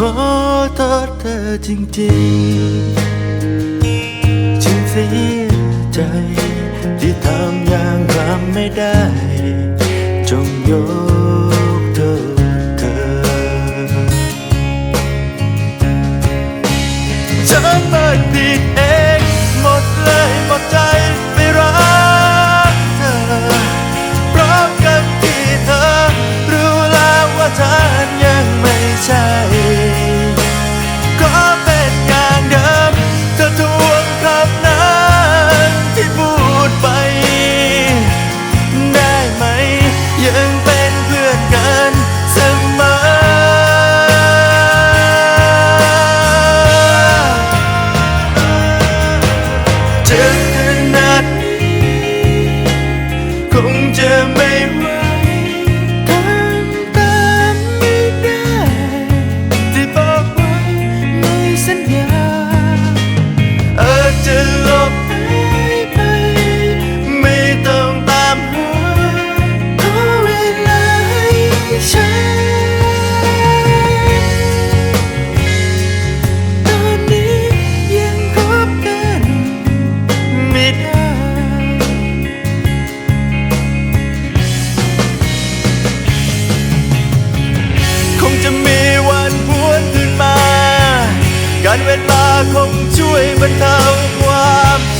ขอโอษเธอจริงๆ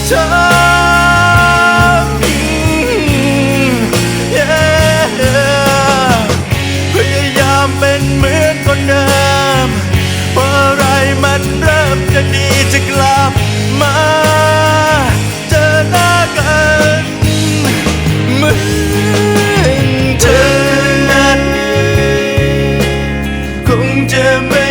เธอมีพยายามเป็นเหมือนคนเดิมเมื่อไรมันเริ่มจะดีจะกลับมาเจอหน้ากันเหมือนเธอคงจะไม่